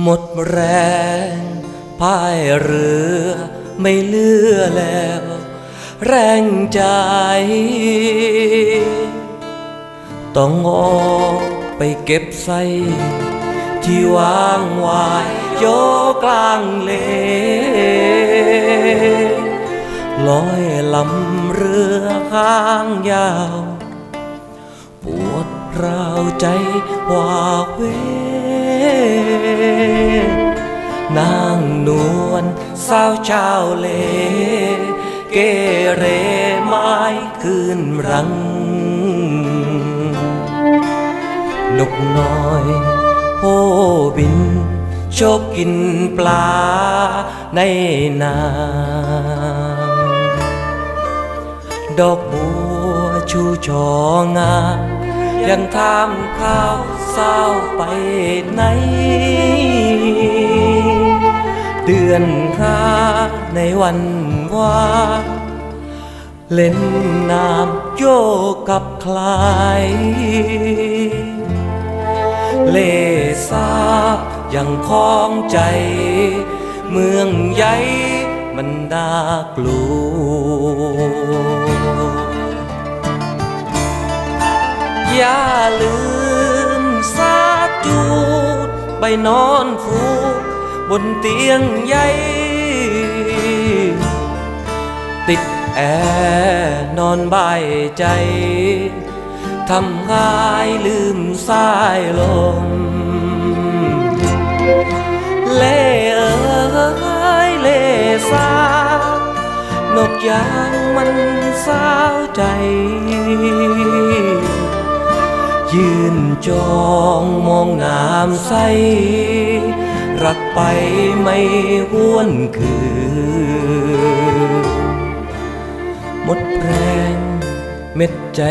หมดแรงพายเรือไม่เลือแล้ว แรงใจ ต้องออกไปเก็บใส่ที่วางไว้โยกลางเลลอยลำเรือข้างยาว ปวดร้าวใจว่าเว นางนวลสาวชาวเล เกเรไม้คืนรัง นกน้อยโพบินโชคกินปลาในนาดอกบัวชูชองา ยังทำข้าวเศร้าไปไหน เดือนห้าในวันว่า เล่นน้ำโยกกับใครเลซายังคล้องใจ เมืองใหญ่มันน่ากลัวอย่าลืมสาจูดไปนอนฟู บนเตียงใหญ่ติดแอร์นอนบายใจทำหายลืมสายลม เล่เอ้ยเล่สานกยางมันสาวใจ ยืนจองมองน้ำใส รักไปไม่หวนคืนหมดแรงเม็ดใจ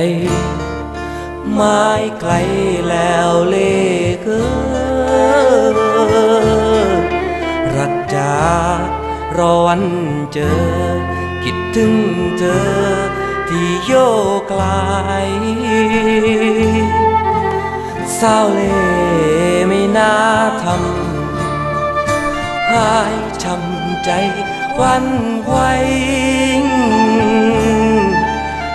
ไม้ไกลแล้วเลเออรักจารอวันเจอ คิดถึงเธอที่โยกไกลสาเล่ไม่น่าทำ หายช้ำใจวันไหว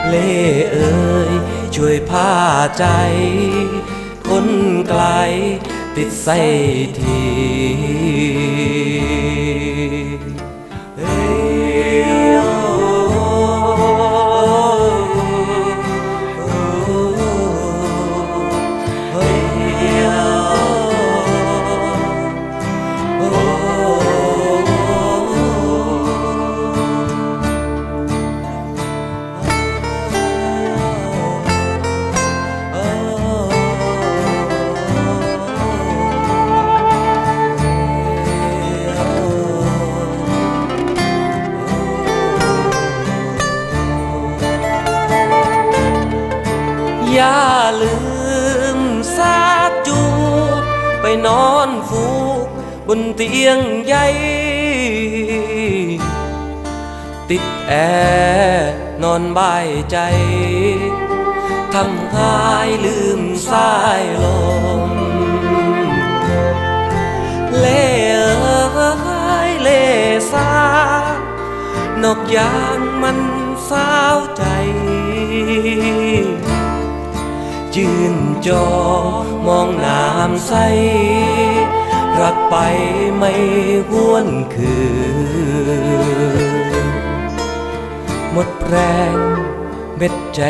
เล่เอ่ยช่วยพาใจ คนไกลติดใส่ที อย่าลืมสาจูดไปนอนฟูกบนเตียงใหญ่ติดแอร์นอนบายใจทำหายลืมสายลม เล่เอ้ยเล่สานกยางมันสาวใจ ยืนจอมองน้ำใส รักไปไม่หวนคืนหมดแรงเม็ดใจ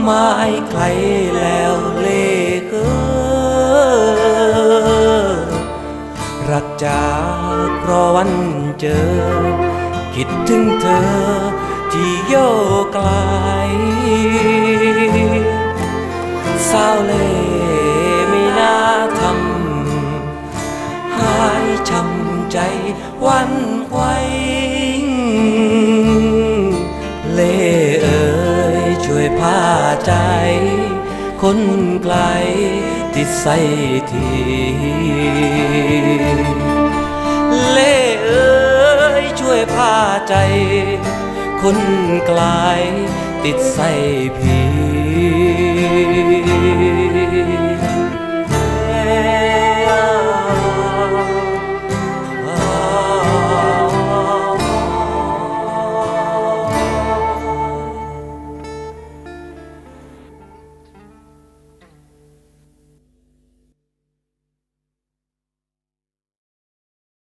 ไม้ใครแล้วเลเออรักจากรอวันเจอ คิดถึงเธอที่โยกลสันไวเล่เอ๋ยช่วยพาใจ คนไกลติดใส่ทีเล่เอ๋ยช่วยพาใจ คนไกลติดใส่ผี